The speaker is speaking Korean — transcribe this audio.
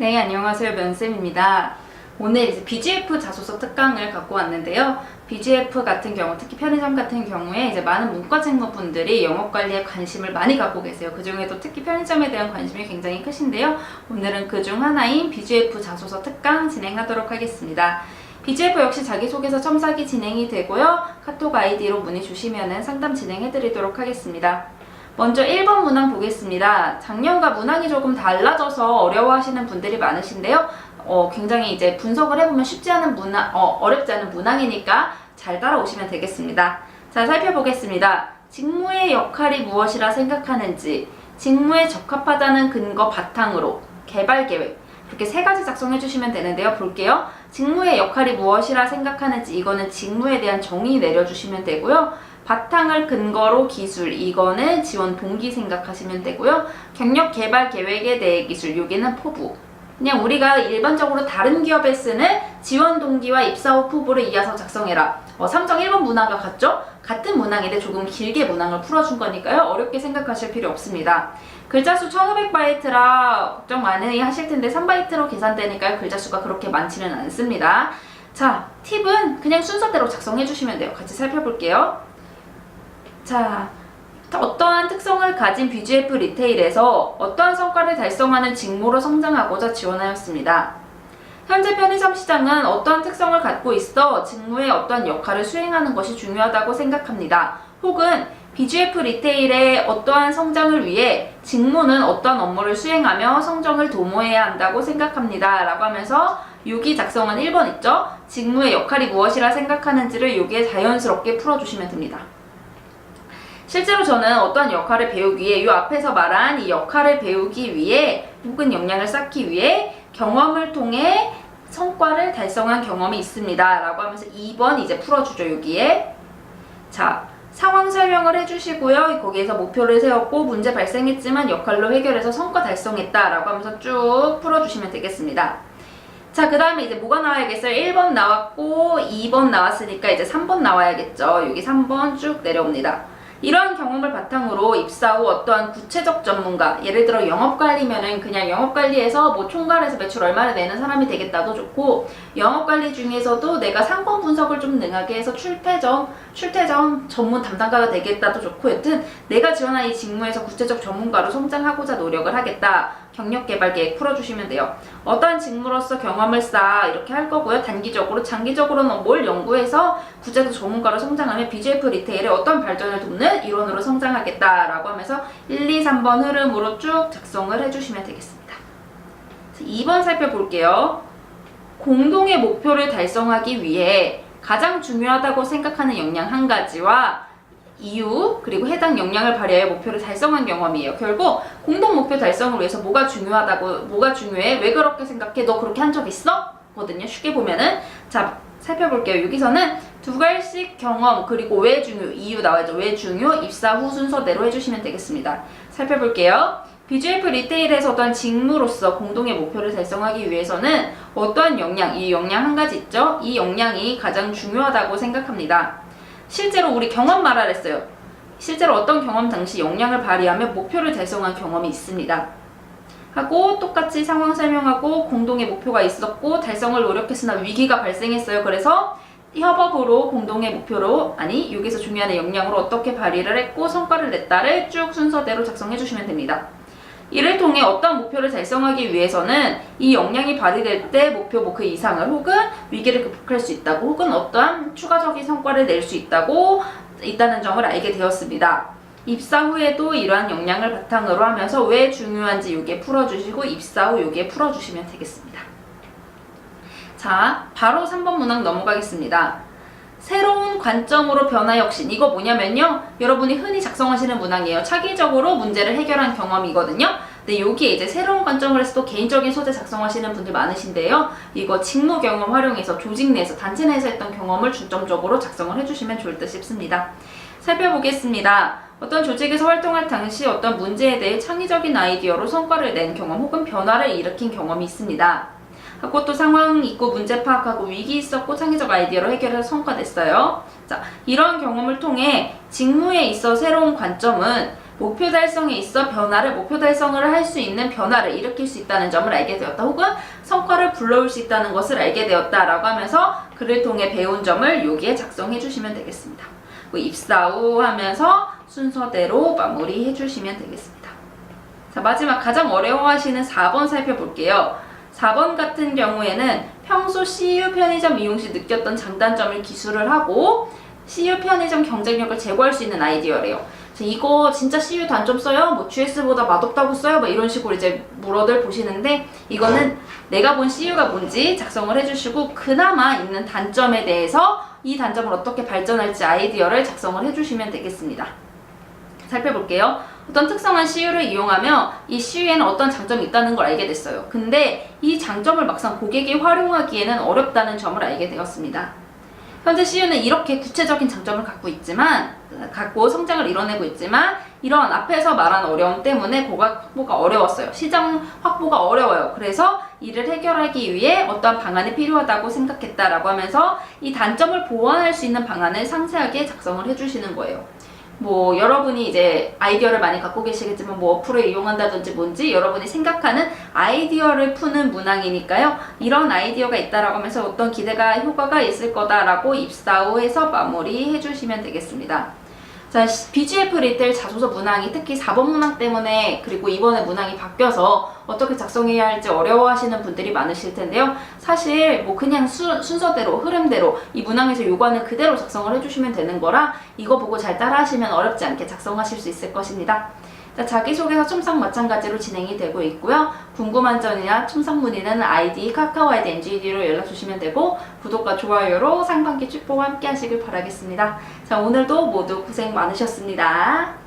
네, 안녕하세요. 면쌤입니다. 오늘 이제 BGF 자소서 특강을 갖고 왔는데요. BGF 같은 경우, 특히 편의점 같은 경우에 이제 많은 문과 직무분들이 영업 관리에 관심을 많이 갖고 계세요. 그 중에도 특히 편의점에 대한 관심이 굉장히 크신데요. 오늘은 그 중 하나인 BGF 자소서 특강 진행하도록 하겠습니다. BGF 역시 자기소개서 첨삭이 진행이 되고요. 카톡 아이디로 문의 주시면 상담 진행해 드리도록 하겠습니다. 먼저 1번 문항 보겠습니다. 작년과 문항이 조금 달라져서 어려워하시는 분들이 많으신데요. 어, 굉장히 이제 분석을 해보면 쉽지 않은 문항, 어, 어렵지 않은 문항이니까 잘 따라오시면 되겠습니다. 자, 살펴보겠습니다. 직무의 역할이 무엇이라 생각하는지, 직무에 적합하다는 근거 바탕으로, 개발 계획, 이렇게 세 가지 작성해 주시면 되는데요. 볼게요. 직무의 역할이 무엇이라 생각하는지, 이거는 직무에 대한 정의 내려주시면 되고요. 바탕을 근거로 기술, 이거는 지원 동기 생각하시면 되고요. 경력 개발 계획에 대해 기술, 여기는 포부. 그냥 우리가 일반적으로 다른 기업에 쓰는 지원 동기와 입사 후 포부를 이어서 작성해라. 어, 3정 1번 문항과 같죠? 같은 문항인데 조금 길게 문항을 풀어준 거니까요. 어렵게 생각하실 필요 없습니다. 글자 수 1500바이트라 걱정 많이 하실 텐데 3바이트로 계산되니까요. 글자 수가 그렇게 많지는 않습니다. 자, 팁은 그냥 순서대로 작성해 주시면 돼요. 같이 살펴볼게요. 자, 어떠한 특성을 가진 BGF 리테일에서 어떠한 성과를 달성하는 직무로 성장하고자 지원하였습니다. 현재 편의점 시장은 어떠한 특성을 갖고 있어 직무에 어떠한 역할을 수행하는 것이 중요하다고 생각합니다. 혹은 BGF 리테일의 어떠한 성장을 위해 직무는 어떠한 업무를 수행하며 성장을 도모해야 한다고 생각합니다. 라고 하면서 여기 작성한 1번 있죠? 직무의 역할이 무엇이라 생각하는지를 여기에 자연스럽게 풀어주시면 됩니다. 실제로 저는 어떠한 역할을 배우기 위해 이 앞에서 말한 이 역할을 배우기 위해 혹은 역량을 쌓기 위해 경험을 통해 성과를 달성한 경험이 있습니다. 라고 하면서 2번 이제 풀어주죠, 여기에. 자, 상황 설명을 해주시고요. 거기에서 목표를 세웠고 문제 발생했지만 역할로 해결해서 성과 달성했다. 라고 하면서 쭉 풀어주시면 되겠습니다. 자, 그 다음에 이제 뭐가 나와야겠어요? 1번 나왔고 2번 나왔으니까 이제 3번 나와야겠죠. 여기 3번 쭉 내려옵니다. 이러한 경험을 바탕으로 입사 후 어떠한 구체적 전문가, 예를 들어 영업관리면은 그냥 영업관리에서 뭐 총괄해서 매출 얼마를 내는 사람이 되겠다도 좋고, 영업관리 중에서도 내가 상권 분석을 좀 능하게 해서 출퇴점, 출퇴점 전문 담당가가 되겠다도 좋고, 여튼 내가 지원한 이 직무에서 구체적 전문가로 성장하고자 노력을 하겠다. 경력 개발 계획 풀어주시면 돼요. 어떠한 직무로서 경험을 쌓아 이렇게 할 거고요. 단기적으로, 장기적으로는 뭘 연구해서 구체적 전문가로 성장하면 BGF 리테일의 어떤 발전을 돕는 일원으로 성장하겠다라고 하면서 1, 2, 3번 흐름으로 쭉 작성을 해주시면 되겠습니다. 2번 살펴볼게요. 공동의 목표를 달성하기 위해 가장 중요하다고 생각하는 역량 한 가지와 이유 그리고 해당 역량을 발휘하여 목표를 달성한 경험이에요. 결국 공동 목표 달성을 위해서 뭐가 중요하다고 뭐가 중요해? 왜 그렇게 생각해? 너 그렇게 한 적 있어? 거든요. 쉽게 보면은 자 살펴볼게요. 여기서는 두 갈씩 경험 그리고 왜 중요 이유 나와야죠. 왜 중요 입사 후 순서대로 해주시면 되겠습니다. 살펴볼게요. BGF 리테일에서 어떤 직무로서 공동의 목표를 달성하기 위해서는 어떠한 역량, 이 역량 한 가지 있죠? 이 역량이 가장 중요하다고 생각합니다. 실제로 우리 경험 말하랬어요. 실제로 어떤 경험 당시 역량을 발휘하며 목표를 달성한 경험이 있습니다. 하고 똑같이 상황 설명하고 공동의 목표가 있었고 달성을 노력했으나 위기가 발생했어요. 그래서 협업으로 공동의 목표로 아니 여기서 중요한 역량으로 어떻게 발휘를 했고 성과를 냈다를 쭉 순서대로 작성해 주시면 됩니다. 이를 통해 어떤 목표를 달성하기 위해서는 이 역량이 발휘될 때 목표 뭐그 이상을 혹은 위기를 극복할 수 있다고 혹은 어떠한 추가적인 성과를 낼 수 있다고 있다는 점을 알게 되었습니다. 입사 후에도 이러한 역량을 바탕으로 하면서 왜 중요한지 여기에 풀어주시고 입사 후 여기에 풀어주시면 되겠습니다. 자, 바로 3번 문항 넘어가겠습니다. 새로운 관점으로 변화 혁신. 이거 뭐냐면요. 여러분이 흔히 작성하시는 문항이에요. 차기적으로 문제를 해결한 경험이거든요. 근데 여기에 이제 새로운 관점을 해서 또 개인적인 소재 작성하시는 분들 많으신데요. 이거 직무 경험 활용해서 조직 내에서 단체 내에서 했던 경험을 중점적으로 작성을 해주시면 좋을 듯 싶습니다. 살펴보겠습니다. 어떤 조직에서 활동할 당시 어떤 문제에 대해 창의적인 아이디어로 성과를 낸 경험 혹은 변화를 일으킨 경험이 있습니다. 또 상황 있고 문제 파악하고 위기 있었고 창의적 아이디어로 해결해서 성과 냈어요. 자, 이런 경험을 통해 직무에 있어 새로운 관점은 목표 달성에 있어 변화를 목표 달성을 할 수 있는 변화를 일으킬 수 있다는 점을 알게 되었다. 혹은 성과를 불러올 수 있다는 것을 알게 되었다라고 하면서 글을 통해 배운 점을 여기에 작성해 주시면 되겠습니다. 그 입사 후 하면서 순서대로 마무리해 주시면 되겠습니다. 자, 마지막 가장 어려워하시는 4번 살펴볼게요. 4번 같은 경우에는 평소 CU 편의점 이용 시 느꼈던 장단점을 기술을 하고 CU 편의점 경쟁력을 제고할 수 있는 아이디어래요. 이거 진짜 CU 단점 써요? 뭐 GS보다 맛없다고 써요? 뭐 이런 식으로 이제 물어들 보시는데 이거는 내가 본 CU가 뭔지 작성을 해주시고 그나마 있는 단점에 대해서 이 단점을 어떻게 발전할지 아이디어를 작성을 해주시면 되겠습니다. 살펴볼게요. 어떤 특성한 CU를 이용하며 이 CU에는 어떤 장점이 있다는 걸 알게 됐어요. 근데 이 장점을 막상 고객이 활용하기에는 어렵다는 점을 알게 되었습니다. 현재 CU는 이렇게 구체적인 장점을 갖고 있지만, 갖고 성장을 이뤄내고 있지만, 이런 앞에서 말한 어려움 때문에 고객 확보가 어려웠어요. 시장 확보가 어려워요. 그래서 이를 해결하기 위해 어떤 방안이 필요하다고 생각했다라고 하면서 이 단점을 보완할 수 있는 방안을 상세하게 작성을 해주시는 거예요. 뭐 여러분이 이제 아이디어를 많이 갖고 계시겠지만 뭐 어플을 이용한다든지 뭔지 여러분이 생각하는 아이디어를 푸는 문항이니까요. 이런 아이디어가 있다라고 하면서 어떤 기대가 효과가 있을 거다라고 입사 후 해서 마무리 해 주시면 되겠습니다. 자, BGF 리테일 자소서 문항이 특히 4번 문항 때문에 그리고 이번에 문항이 바뀌어서 어떻게 작성해야 할지 어려워하시는 분들이 많으실 텐데요. 사실 뭐 그냥 수- 순서대로 흐름대로 이 문항에서 요구하는 그대로 작성을 해주시면 되는 거라 이거 보고 잘 따라하시면 어렵지 않게 작성하실 수 있을 것입니다. 자, 자기소개서 첨삭 마찬가지로 진행이 되고 있고요. 궁금한 점이나 첨삭 문의는 아이디 카카오 아이디 NGD로 연락 주시면 되고 구독과 좋아요로 상반기 축복과 함께 하시길 바라겠습니다. 자, 오늘도 모두 고생 많으셨습니다.